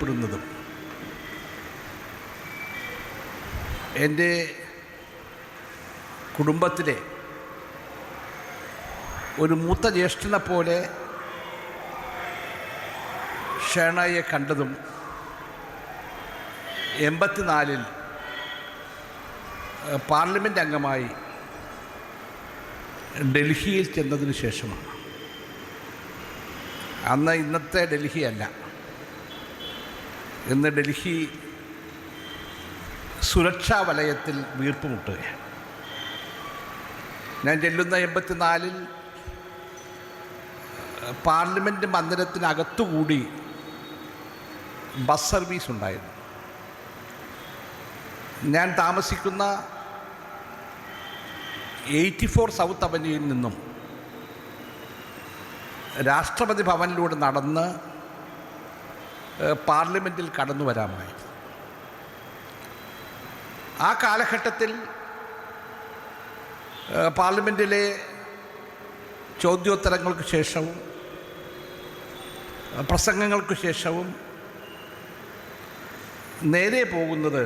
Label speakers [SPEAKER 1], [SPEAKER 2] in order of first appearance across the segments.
[SPEAKER 1] അറിയപ്പെടുന്നതും എന്റെ കുടുംബത്തിലെ ഒരു മൂത്ത ജ്യേഷ്ഠനെ പോലെ ഷേണയെ കണ്ടതും എൺപത്തിനാലിൽ പാർലമെന്റ് അംഗമായി ഡൽഹിയിൽ ചെന്നതിന് ശേഷമാണ്. അന്ന് ഇന്നത്തെ ഡൽഹിയല്ല. ഇന്ന് ഡൽഹി സുരക്ഷാ വലയത്തിൽ വീർപ്പുമുട്ടുകയാണ് ഞാൻ ചെല്ലുന്ന എൺപത്തിനാലിൽ പാർലമെന്റ് മന്ദിരത്തിനകത്തുകൂടി ബസ് സർവീസ് ഉണ്ടായിരുന്നു. ഞാൻ താമസിക്കുന്ന എയ്റ്റി ഫോർ സൗത്ത് അവന്യൂയിൽ നിന്നും രാഷ്ട്രപതി ഭവനിലൂടെ നടന്ന് പാർലമെന്റിൽ കടന്നു വരാമായി. ആ കാലഘട്ടത്തിൽ പാർലമെന്റിലെ ചോദ്യോത്തരങ്ങൾക്ക് ശേഷവും പ്രസംഗങ്ങൾക്ക് ശേഷവും നേരെ പോകുന്നത്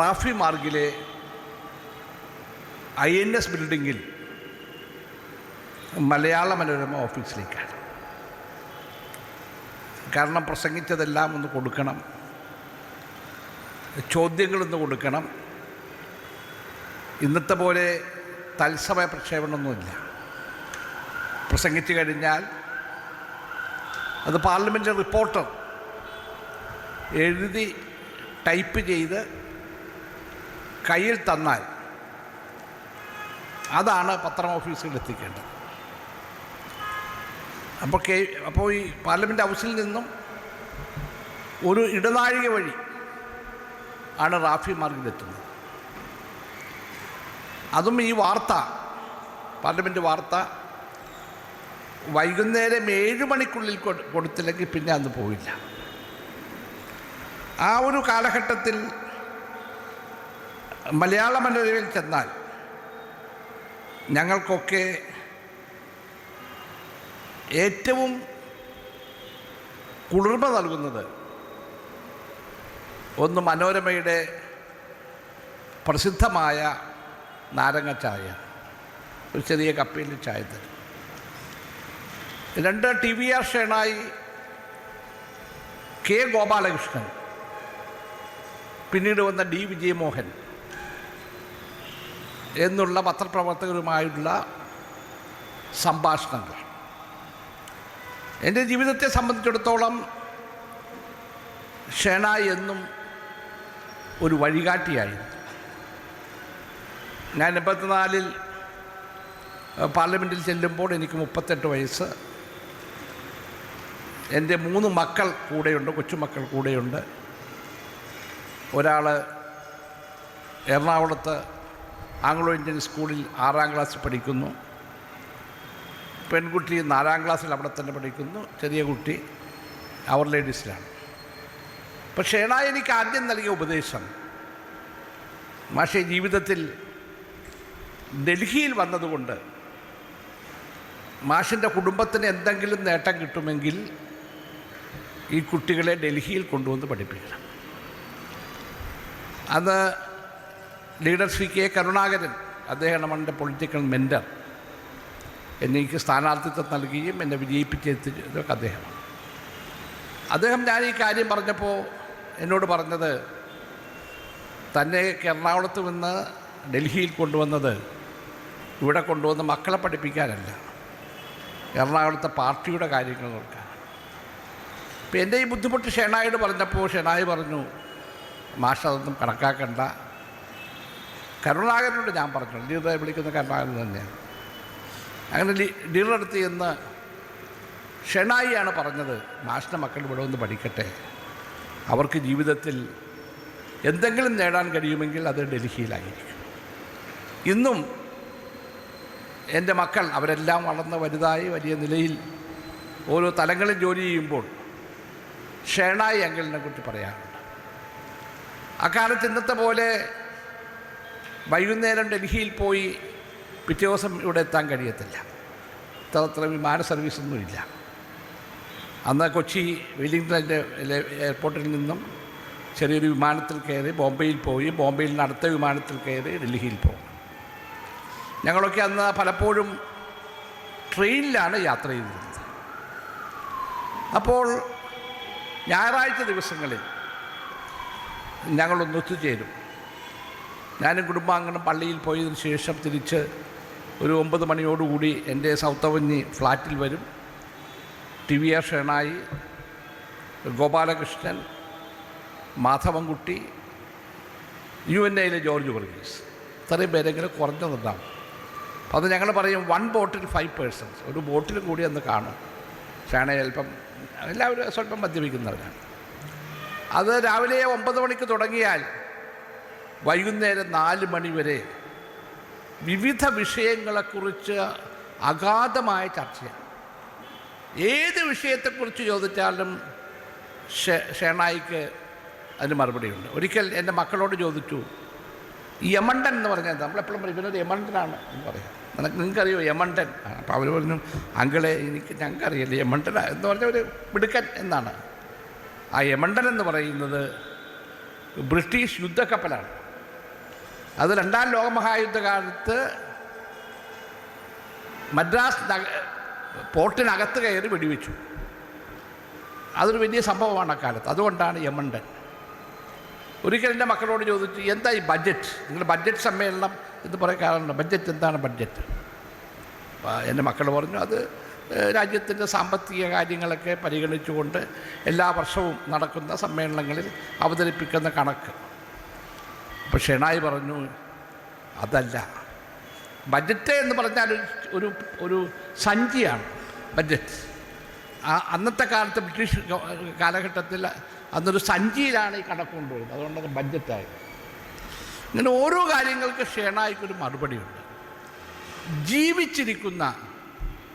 [SPEAKER 1] റാഫി മാർഗിലെ ഐ എൻ എസ് ബിൽഡിങ്ങിൽ മലയാള മനോരമ ഓഫീസിലേക്കാണ്. കാരണം പ്രസംഗിച്ചതെല്ലാം ഒന്ന് കൊടുക്കണം. ചോദ്യങ്ങളൊന്ന് കൊടുക്കണം. ഇന്നത്തെ പോലെ തത്സമയ പ്രക്ഷേപണമൊന്നുമില്ല. പ്രസംഗിച്ചു കഴിഞ്ഞാൽ അത് പാർലമെന്റ് റിപ്പോർട്ടർ എഴുതി ടൈപ്പ് ചെയ്ത് കയ്യിൽ തന്നാൽ അതാണ് പത്രം ഓഫീസുകളിൽ എത്തിക്കേണ്ടത്. അപ്പോൾ കെ അപ്പോൾ ഈ പാർലമെന്റ് ഹൗസിൽ നിന്നും ഒരു ഇടനാഴിക വഴി ആണ് റാഫി മാർഗിലെത്തുന്നത് അതും ഈ വാർത്ത പാർലമെന്റ് വാർത്ത വൈകുന്നേരം ഏഴ് മണിക്കുള്ളിൽ കൊടുത്തില്ലെങ്കിൽ പിന്നെ അന്ന് പോയില്ല ആ ഒരു കാലഘട്ടത്തിൽ മലയാള മനോരമയിൽ ചെന്നാൽ ഞങ്ങൾക്കൊക്കെ ഏറ്റവും കുളിർമ നൽകുന്നത് ഒന്ന് മനോരമയുടെ പ്രസിദ്ധമായ നാരങ്ങ ചായ ഒരു ചെറിയ കപ്പയിൽ ചായ തരും. രണ്ട് T V R Shenoy K Gopalakrishnan പിന്നീട് വന്ന ഡി വിജയമോഹൻ എന്നുള്ള പത്രപ്രവർത്തകരുമായുള്ള സംഭാഷണങ്ങൾ. എന്റെ ജീവിതത്തെ സംബന്ധിച്ചിടത്തോളം ഷേണ എന്നും ഒരു വഴികാട്ടിയായിരുന്നു. ഞാൻ എൺപത്തിനാലിൽ പാർലമെന്റിൽ ചെല്ലുമ്പോൾ എനിക്ക് മുപ്പത്തെട്ട് വയസ്സ്. എന്റെ മൂന്ന് മക്കൾ കൂടെയുണ്ട് കൊച്ചുമക്കൾ കൂടെയുണ്ട്. ഒരാൾ എറണാകുളത്ത് ആംഗ്ലോ ഇന്ത്യൻ സ്കൂളിൽ ആറാം ക്ലാസ് പഠിക്കുന്നു. പെൺകുട്ടി നാലാം ക്ലാസ്സിൽ അവിടെ തന്നെ പഠിക്കുന്നു ചെറിയ കുട്ടി അവർ ലേഡീസിലാണ്. പക്ഷേ ഷേണ എനിക്ക് ആദ്യം നൽകിയ ഉപദേശം മാഷെ ജീവിതത്തിൽ ഡൽഹിയിൽ വന്നതുകൊണ്ട് മാഷിന്റെ കുടുംബത്തിന് എന്തെങ്കിലും നേട്ടം കിട്ടുമെങ്കിൽ ഈ കുട്ടികളെ ഡൽഹിയിൽ കൊണ്ടുവന്ന് പഠിപ്പിക്കണം. അന്ന് ലീഡർ ശ്രീ കെ കരുണാകരൻ അദ്ദേഹമാണ് എന്റെ പൊളിറ്റിക്കൽ മെന്റർ എനിക്ക് സ്ഥാനാർത്ഥിത്വം നൽകുകയും എന്നെ വിജയിപ്പിച്ചെത്തിച്ചതൊക്കെ അദ്ദേഹമാണ്. അദ്ദേഹം ഞാൻ ഈ കാര്യം പറഞ്ഞപ്പോൾ എന്നോട് പറഞ്ഞത് തന്നെ എറണാകുളത്ത് നിന്ന് ഡൽഹിയിൽ കൊണ്ടുവന്നത് ഇവിടെ കൊണ്ടുവന്ന് മക്കളെ പഠിപ്പിക്കാനല്ല. എറണാകുളത്തെ പാർട്ടിയുടെ കാര്യങ്ങൾ നോക്കാൻ. ഇപ്പം എന്റെ ഈ ബുദ്ധിമുട്ട് ഷെണായോട് പറഞ്ഞപ്പോൾ ഷെണായി പറഞ്ഞു മാഷ അതൊന്നും കണക്കാക്കണ്ട. കരുണാകരനോട് ഞാൻ പറഞ്ഞു ലീഡറെ വിളിക്കുന്ന കരുണാകരൻ തന്നെയാണ്. അങ്ങനെ ഡീലറെടുത്ത് ചെന്ന് ഷെണായിയാണ് പറഞ്ഞത് മാഷിന്റെ മക്കൾ ഇവിടെ ഒന്ന് പഠിക്കട്ടെ. അവർക്ക് ജീവിതത്തിൽ എന്തെങ്കിലും നേടാൻ കഴിയുമെങ്കിൽ അത് ഡൽഹിയിലായിരിക്കും. ഇന്നും എന്റെ മക്കൾ അവരെല്ലാം വളർന്ന വലുതായി വലിയ നിലയിൽ ഓരോ തലങ്ങളിൽ ജോലി ചെയ്യുമ്പോൾ ഷേണായി അങ്കിളിനെ കുറിച്ച് പറയാറുണ്ട്. അക്കാലത്ത് ഇന്നത്തെ പോലെ വൈകുന്നേരം ഡൽഹിയിൽ പോയി പിറ്റേ ദിവസം ഇവിടെ എത്താൻ കഴിയത്തില്ല. ഇത്ര അത്ര വിമാന സർവീസൊന്നുമില്ല. അന്ന് കൊച്ചി വെല്ലിംഗ്ടണിന്റെ എയർപോർട്ടിൽ നിന്നും ചെറിയൊരു വിമാനത്തിൽ കയറി ബോംബെയിൽ പോയി ബോംബെയിൽ നിന്ന് അടുത്ത വിമാനത്തിൽ കയറി ഡൽഹിയിൽ പോകും. ഞങ്ങളൊക്കെ അന്ന് പലപ്പോഴും ട്രെയിനിലാണ് യാത്ര ചെയ്തിരുന്നത്. അപ്പോൾ ഞായറാഴ്ച ദിവസങ്ങളിൽ ഞങ്ങളൊന്ന് ഒത്തുചേരും. ഞാനും കുടുംബാംഗങ്ങളും പള്ളിയിൽ പോയതിനു ശേഷം തിരിച്ച് ഒരു ഒമ്പത് മണിയോടുകൂടി എന്റെ സൗത്തവഞ്ഞി ഫ്ലാറ്റിൽ വരും. T V R Shenoy Gopalakrishnan Madhavankutty U N എയിലെ ജോർജ് വർഗീസ്. ഇത്രയും പേരെങ്കിലും കുറഞ്ഞതുണ്ടാവും. അപ്പോൾ അത് ഞങ്ങൾ പറയും വൺ ബോട്ടിൽ ഫൈവ് പേഴ്സൺസ്. ഒരു ബോട്ടിൽ കൂടി അന്ന് കാണും. ഷാണ ചിലപ്പം എല്ലാവരും സ്വല്പം മദ്യപിക്കുന്നവരാണ്. അത് രാവിലെ ഒമ്പത് മണിക്ക് തുടങ്ങിയാൽ വൈകുന്നേരം നാല് മണി വരെ വിവിധ വിഷയങ്ങളെക്കുറിച്ച് അഗാധമായ ചർച്ചയാണ്. ഏത് വിഷയത്തെക്കുറിച്ച് ചോദിച്ചാലും ഷേണായിക്ക് അതിന് മറുപടിയുണ്ട്. ഒരിക്കൽ എന്റെ മക്കളോട് ചോദിച്ചു യമണ്ടൻ എന്ന് പറഞ്ഞാൽ നമ്മളെപ്പോഴും പറയും ഇവനൊരു യമണ്ടനാണ് എന്ന് പറയാം. നിങ്ങൾക്കറിയോ യമണ്ടൻ? അപ്പോൾ അവർ പറഞ്ഞു അങ്കിളെ എനിക്ക് ഞങ്ങൾക്കറിയില്ല യമണ്ടൻ എന്ന് പറഞ്ഞ ഒരു മിടുക്കൻ എന്നാണ്. ആ യമണ്ടൻ എന്ന് പറയുന്നത് ബ്രിട്ടീഷ് യുദ്ധക്കപ്പലാണ്. അത് രണ്ടാം ലോകമഹായുദ്ധകാലത്ത് മദ്രാസ് പോർട്ടിനകത്ത് കയറി വെടിവെച്ചു. അതൊരു വലിയ സംഭവമാണ് അക്കാലത്ത്. അതുകൊണ്ടാണ് യമണ്ടൻ. ഒരിക്കൽ എന്റെ മക്കളോട് ചോദിച്ചു എന്താ ഈ ബഡ്ജറ്റ്? നിങ്ങൾ ബഡ്ജറ്റ് സമ്മേളനം എന്ന് പറയാൻ ബഡ്ജറ്റ് എന്താണ് ബഡ്ജറ്റ്? എന്റെ മക്കൾ പറഞ്ഞു അത് രാജ്യത്തിന്റെ സാമ്പത്തിക കാര്യങ്ങളൊക്കെ പരിഗണിച്ചുകൊണ്ട് എല്ലാ വർഷവും നടക്കുന്ന സമ്മേളനങ്ങളിൽ അവതരിപ്പിക്കുന്ന കണക്ക്. അപ്പോൾ ഷെണായി പറഞ്ഞു അതല്ല. ബജറ്റ് എന്ന് പറഞ്ഞാൽ ഒരു ഒരു സഞ്ചിയാണ് ബജറ്റ്. ആ അന്നത്തെ കാലത്ത് ബ്രിട്ടീഷ് കാലഘട്ടത്തിൽ അന്നൊരു സഞ്ചിയിലാണ് ഈ കണക്ക് കൊണ്ടുവരുന്നത് അതുകൊണ്ടത് ബഡ്ജറ്റായി ഇങ്ങനെ ഓരോ കാര്യങ്ങൾക്ക് ഷേണായിക്കൊരു മറുപടിയുണ്ട്. ജീവിച്ചിരിക്കുന്ന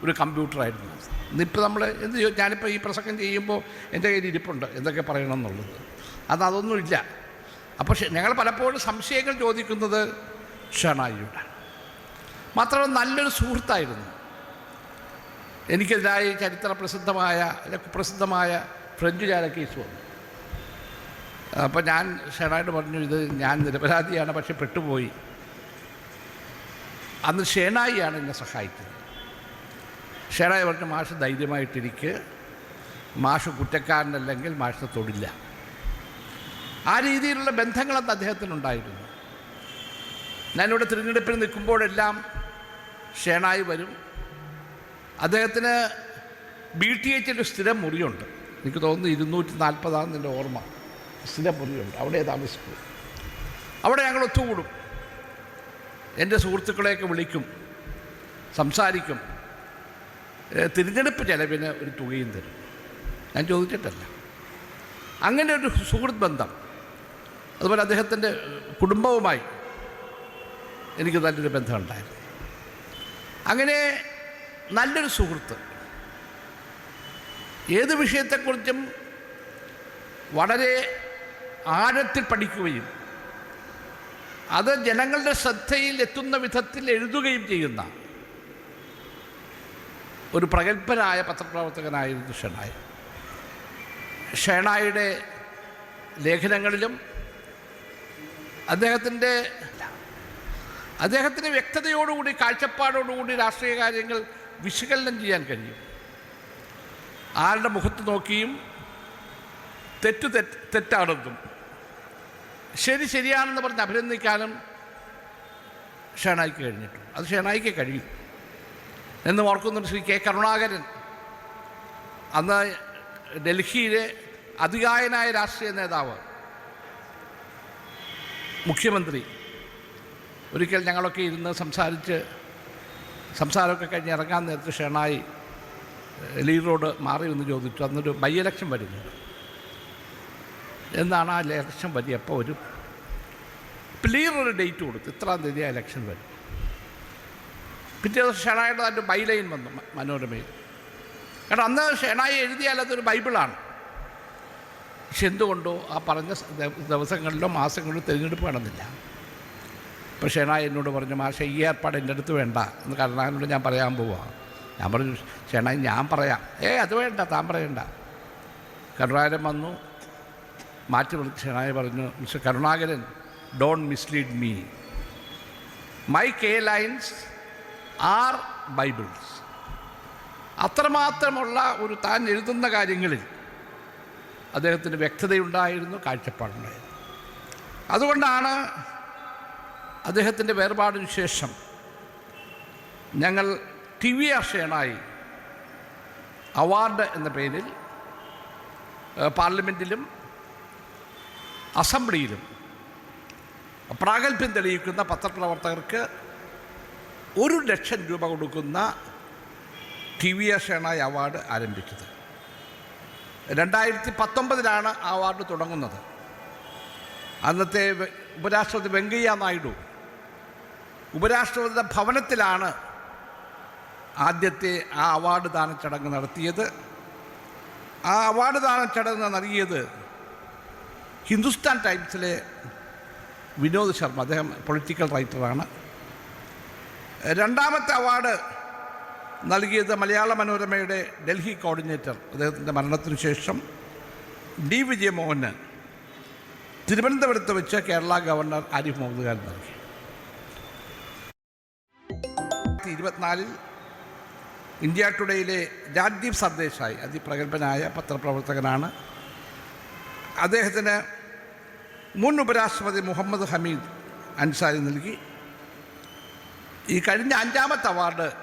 [SPEAKER 1] ഒരു കമ്പ്യൂട്ടറായിരുന്നു. ഇന്നിപ്പോൾ നമ്മൾ എന്ത് ഞാനിപ്പോൾ ഈ പ്രസംഗം ചെയ്യുമ്പോൾ എന്റെ കയ്യിൽ ഇരിപ്പുണ്ട്. എന്തൊക്കെ പറയണം എന്നുള്ളത്. അത് അതൊന്നുമില്ല. അപ്പോൾ ഞങ്ങൾ പലപ്പോഴും സംശയങ്ങൾ ചോദിക്കുന്നത് ഷണായിയുടെ. മാത്രമല്ല നല്ലൊരു സുഹൃത്തായിരുന്നു. എനിക്കെതിരായി ചരിത്ര പ്രസിദ്ധമായ പ്രസിദ്ധമായ ഫ്രഞ്ച് ചാര കേസ് വന്നു. അപ്പോൾ ഞാൻ ഷേണായിട്ട് പറഞ്ഞു ഇത് ഞാൻ നിരപരാധിയാണ് പക്ഷെ പെട്ടുപോയി. അന്ന് ഷേണായിയാണ് എന്നെ സഹായിച്ചത്. ഷേണായി പറഞ്ഞു മാഷ് ധൈര്യമായിട്ടിരിക്കുക മാഷ് കുറ്റക്കാരനല്ലെങ്കിൽ മാഷിനെ തൊടില്ല. ആ രീതിയിലുള്ള ബന്ധങ്ങളന്ന് അദ്ദേഹത്തിനുണ്ടായിരുന്നു. ഞാനിവിടെ തിരഞ്ഞെടുപ്പിൽ നിൽക്കുമ്പോഴെല്ലാം ഷേണായി വരും. അദ്ദേഹത്തിന് ബി ടി എച്ചിന്റെ സ്ഥിരം മുറിയുണ്ട്. എനിക്ക് തോന്നുന്നു ഇരുന്നൂറ്റി നാൽപ്പതാണെന്ന് എന്റെ ഓർമ്മ. സ്ഥിരം മുറിയുണ്ട്. അവിടെ താമസിക്കും അവിടെ ഞങ്ങൾ ഒത്തുകൂടും. എന്റെ സുഹൃത്തുക്കളെയൊക്കെ വിളിക്കും. സംസാരിക്കും. തിരഞ്ഞെടുപ്പ് ചെലവിന് ഒരു തുകയും തരും. ഞാൻ ചോദിച്ചിട്ടല്ല. അങ്ങനെ ഒരു സുഹൃത്ത് ബന്ധം അതുപോലെ അദ്ദേഹത്തിന്റെ കുടുംബവുമായി എനിക്ക് നല്ലൊരു ബന്ധമുണ്ടായിരുന്നു. അങ്ങനെ നല്ലൊരു സുഹൃത്ത്. ഏത് വിഷയത്തെക്കുറിച്ചും വളരെ ആഴത്തിൽ പഠിക്കുകയും അത് ജനങ്ങളുടെ ശ്രദ്ധയിൽ എത്തുന്ന വിധത്തിൽ എഴുതുകയും ചെയ്യുന്ന ഒരു പ്രഗത്ഭനായ പത്രപ്രവർത്തകനായിരുന്നു ഷെണായി. ഷേണായുടെ ലേഖനങ്ങളിലും അദ്ദേഹത്തിന്റെ അദ്ദേഹത്തിന് വ്യക്തതയോടുകൂടി കാഴ്ചപ്പാടോടുകൂടി രാഷ്ട്രീയ കാര്യങ്ങൾ വിശകലനം ചെയ്യാൻ കഴിയും. ആരുടെ മുഖത്ത് നോക്കിയും തെറ്റ് തെറ്റ് തെറ്റാണെന്നും. ശരി ശരിയാണെന്ന് പറഞ്ഞ് അഭിനന്ദിക്കാനും ഷേണായിക്ക് കഴിഞ്ഞിട്ടുണ്ട് അത് ഷേണായിക്ക് കഴിയും. എന്ന് ഓർക്കുന്നുണ്ട് ശ്രീ കെ കരുണാകരൻ. അന്ന് ഡൽഹിയിലെ അതികായനായ രാഷ്ട്രീയ നേതാവ്. മുഖ്യമന്ത്രി. ഒരിക്കൽ ഞങ്ങളൊക്കെ ഇരുന്ന് സംസാരിച്ച് സംസാരമൊക്കെ കഴിഞ്ഞ് ഇറങ്ങാൻ നേരത്ത് ഷെണായി ലീ റോഡ് മാറി എന്ന് ചോദിച്ചു. അന്നൊരു ബൈ ഇലക്ഷൻ വരുന്നു. എന്നാണ് ആ ഇലക്ഷൻ വരിക അപ്പോൾ ഒരു ക്ലിയർ ഒരു ഡേറ്റ് കൊടുത്തു ഇത്രാം തീയതി ആ ഇലക്ഷൻ വരും. പിറ്റേ ദിവസം ഷെണായുടെ അതിന്റെ ബൈലൈൻ വന്നു മനോരമയിൽ. കാരണം അന്ന് ഷെണായി എഴുതിയാൽ അതൊരു ബൈബിളാണ്. പക്ഷെ എന്തുകൊണ്ടോ ആ പറഞ്ഞ ദിവസങ്ങളിലോ മാസങ്ങളിലോ തിരഞ്ഞെടുപ്പ് നടന്നില്ല. പക്ഷേ ഷെണായി എന്നോട് പറഞ്ഞു മാഷ ഈ ഏർപ്പാട് എന്റെ അടുത്ത് വേണ്ട. എന്ന് കരുണാകരനോട് ഞാൻ പറയാൻ പോവാം. ഞാൻ പറഞ്ഞു ചേട്ടാ ഞാൻ പറയാം. ഏ അത് വേണ്ട താൻ പറയണ്ട. കരുണാകരൻ വന്നു. മാറ്റി പറഞ്ഞു ഷെണായി പറഞ്ഞു mister Karunakaran don't mislead me. My K lines are bibles. അത്രമാത്രമുള്ള ഒരു താൻ എഴുതുന്ന കാര്യങ്ങളിൽ അദ്ദേഹത്തിന് വ്യക്തതയുണ്ടായിരുന്നു കാഴ്ചപ്പാടുണ്ടായിരുന്നു. അതുകൊണ്ടാണ് അദ്ദേഹത്തിന്റെ വേർപാടിന് ശേഷം ഞങ്ങൾ ടി വി അക്ഷയണായി അവാർഡ് എന്ന പേരിൽ പാർലമെന്റിലും അസംബ്ലിയിലും പ്രാഗൽഭ്യം തെളിയിക്കുന്ന പത്രപ്രവർത്തകർക്ക് ഒരു ലക്ഷം രൂപ കൊടുക്കുന്ന ടി വി അക്ഷയണായി അവാർഡ് ആരംഭിച്ചത്. രണ്ടായിരത്തി പത്തൊമ്പതിലാണ് ആ അവാർഡ് തുടങ്ങുന്നത്. അന്നത്തെ ഉപരാഷ്ട്രപതി വെങ്കയ്യ നായിഡു. ഉപരാഷ്ട്രപതിയുടെ ഭവനത്തിലാണ് ആദ്യത്തെ ആ അവാർഡ് ദാന ചടങ്ങ് നടത്തിയത്. ആ അവാർഡ് ദാന ചടങ്ങ് നൽകിയത് ഹിന്ദുസ്ഥാൻ ടൈംസിലെ വിനോദ് ശർമ്മ. അദ്ദേഹം പൊളിറ്റിക്കൽ റൈറ്ററാണ്. രണ്ടാമത്തെ അവാർഡ് നൽകിയത് മലയാള മനോരമയുടെ ഡൽഹി കോർഡിനേറ്റർ. അദ്ദേഹത്തിന്റെ മരണത്തിനു ശേഷം ഡി. വിജയമോഹന് തിരുവനന്തപുരത്ത് വെച്ച് കേരള ഗവർണർ ആരിഫ് മുഹമ്മദ് ഖാൻ നൽകി. ഇരുപത്തിനാലിൽ ഇന്ത്യ ടുഡേയിലെ രാജ്ദീപ് സന്ദേശായി അതിപ്രഗത്ഭനായ പത്രപ്രവർത്തകനാണ്. അദ്ദേഹത്തിന് മുൻ ഉപരാഷ്ട്രപതി മുഹമ്മദ് ഹമീദ് അൻസാരി നൽകി. ഈ കഴിഞ്ഞ അഞ്ചാമത്തെ അവാർഡ്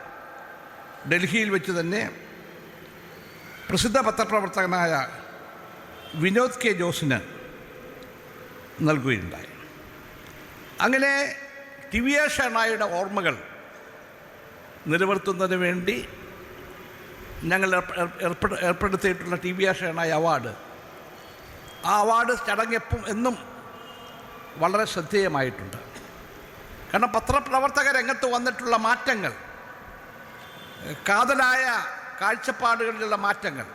[SPEAKER 1] ഡൽഹിയിൽ വെച്ച് തന്നെ പ്രസിദ്ധ പത്രപ്രവർത്തകനായ വിനോദ് കെ ജോസിന് നൽകുകയുണ്ടായി. അങ്ങനെ ടി വി ഓർമ്മകൾ നിലനിർത്തുന്നതിന് വേണ്ടി ഞങ്ങൾ ഏർപ്പ- ഏർപ്പെ- ഏർപ്പെടുത്തിയിട്ടുള്ള ടി വി എസ് അവാർഡ് ആ അവാർഡ് ചടങ്ങ് എപ്പം എന്നും വളരെ ശ്രദ്ധേയമായിട്ടുണ്ട്. കാരണം പത്രപ്രവർത്തക രംഗത്ത് വന്നിട്ടുള്ള മാറ്റങ്ങൾ കാതലായ കാഴ്ചപ്പാടുകളിലുള്ള മാറ്റങ്ങൾ.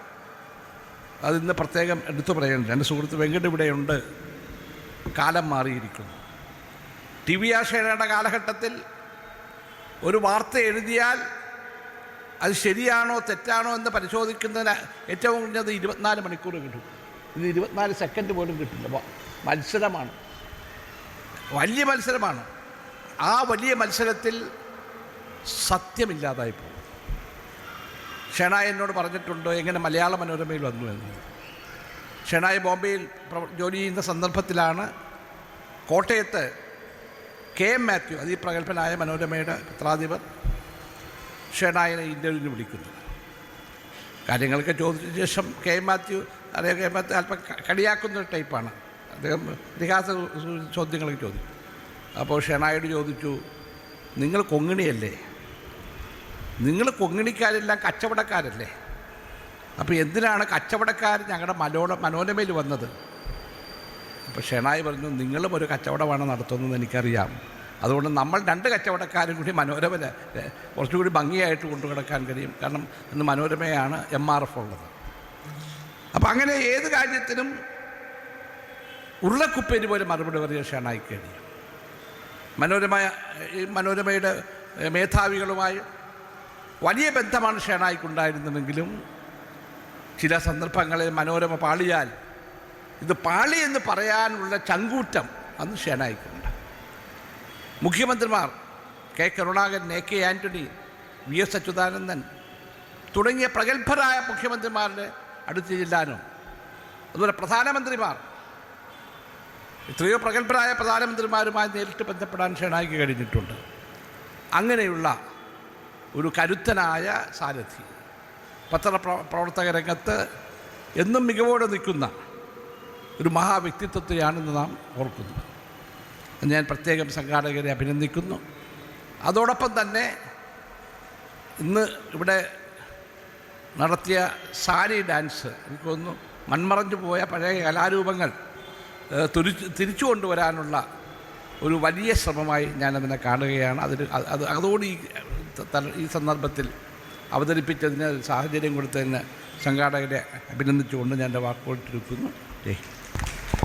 [SPEAKER 1] അതിന്ന് പ്രത്യേകം എടുത്തു പറയുന്നുണ്ട് എന്റെ സുഹൃത്ത് വെങ്കട് ഇവിടെയുണ്ട്. കാലം മാറിയിരിക്കുന്നു. ടി വി ആശയുടെ കാലഘട്ടത്തിൽ ഒരു വാർത്ത എഴുതിയാൽ അത് ശരിയാണോ തെറ്റാണോ എന്ന് പരിശോധിക്കുന്നതിന് ഏറ്റവും കുറഞ്ഞത് ഇരുപത്തിനാല് മണിക്കൂർ കിട്ടും. ഇത് ഇരുപത്തിനാല് സെക്കൻഡ് പോലും കിട്ടില്ല. മത്സരമാണ്. വലിയ മത്സരമാണ്. ആ വലിയ മത്സരത്തിൽ സത്യമില്ലാതായി പോകും ഷെണായി എന്നോട് പറഞ്ഞിട്ടുണ്ട്? എങ്ങനെ മലയാള മനോരമയിൽ വന്നു എന്ന്. ഷെണായി ബോംബെയിൽ ജോലി ചെയ്യുന്ന സന്ദർഭത്തിലാണ് കോട്ടയത്ത് കെ എം മാത്യു അതിപ്രഗത്ഭനായ മനോരമയുടെ പത്രാധിപർ ഷെണായിനെ ഇന്റർവ്യൂവിന് വിളിക്കുന്നത്. കാര്യങ്ങളൊക്കെ ചോദിച്ച ശേഷം കെ എം മാത്യു അദ്ദേഹം കെ എം മാത്യു അല്പം കളിയാക്കുന്ന ഒരു ടൈപ്പാണ്. അദ്ദേഹം ഇതിഹാസ ചോദ്യങ്ങളൊക്കെ ചോദിച്ചു അപ്പോൾ ഷെണായോട് ചോദിച്ചു നിങ്ങൾ കൊങ്ങിണിയല്ലേ? നിങ്ങൾ കൊങ്ങിണിക്കാരെല്ലാം കച്ചവടക്കാരല്ലേ? അപ്പോൾ എന്തിനാണ് കച്ചവടക്കാർ ഞങ്ങളുടെ മനോ മനോരമയിൽ വന്നത്? അപ്പോൾ ഷെണായി പറഞ്ഞു നിങ്ങളും ഒരു കച്ചവടമാണ് നടത്തുന്നതെന്ന് എനിക്കറിയാം. അതുകൊണ്ട് നമ്മൾ രണ്ട് കച്ചവടക്കാരും കൂടി മനോരമ കുറച്ചുകൂടി ഭംഗിയായിട്ട് കൊണ്ടു കിടക്കാൻ കഴിയും. കാരണം ഇന്ന് മനോരമയാണ് എം ആർ എഫ് ഉള്ളത്. അപ്പം അങ്ങനെ ഏത് കാര്യത്തിനും ഉരുളക്കുപ്പേരി പോലെ മറുപടി പറയുക ഷെണായി കഴിയും മനോരമ ഈ മനോരമയുടെ മേധാവികളുമായി വലിയ ബന്ധമാണ് ഷേണായിക്കുണ്ടായിരുന്നുവെങ്കിലും ചില സന്ദർഭങ്ങളിൽ മനോരമ പാളിയാൽ ഇത് പാളി എന്ന് പറയാനുള്ള ചങ്കൂറ്റം അന്ന് ഷേണായിക്കുണ്ട്. മുഖ്യമന്ത്രിമാർ K Karunakaran A K Antony V S Achuthanandan തുടങ്ങിയ പ്രഗത്ഭരായ മുഖ്യമന്ത്രിമാരുടെ അടുത്ത് ചെല്ലാനും അതുപോലെ പ്രധാനമന്ത്രിമാർ എത്രയോ പ്രഗത്ഭരായ പ്രധാനമന്ത്രിമാരുമായി നേരിട്ട് ബന്ധപ്പെടാൻ ഷെണായിക്ക് കഴിഞ്ഞിട്ടുണ്ട്. അങ്ങനെയുള്ള ഒരു കരുത്തനായ സാരഥി. പത്ര പ്രവർത്തക രംഗത്ത് എന്നും മികവോടെ നിൽക്കുന്ന ഒരു മഹാവ്യക്തിത്വത്തെയാണെന്ന് നാം ഓർക്കുന്നു. ഞാൻ പ്രത്യേകം സംഘാടകരെ അഭിനന്ദിക്കുന്നു. അതോടൊപ്പം തന്നെ ഇന്ന് ഇവിടെ നടത്തിയ സാരി ഡാൻസ് എനിക്ക് തോന്നുന്നു മൺമറഞ്ഞു പോയ പഴയ കലാരൂപങ്ങൾ ഏഹ്, തിരിച്ചു കൊണ്ടുവരാനുള്ള ഒരു വലിയ ശ്രമമായി ഞാനതിനെ കാണുകയാണ്. അതിന് അത് അത് അതോട് ഈ ഈ സന്ദർഭത്തിൽ അവതരിപ്പിച്ചതിന് സാഹചര്യം കൊടുത്തതിന് സംഘാടകരെ അഭിനന്ദിച്ചുകൊണ്ട് ഞാൻ എന്റെ വാക്കുകൾ ചുരുക്കുന്നു.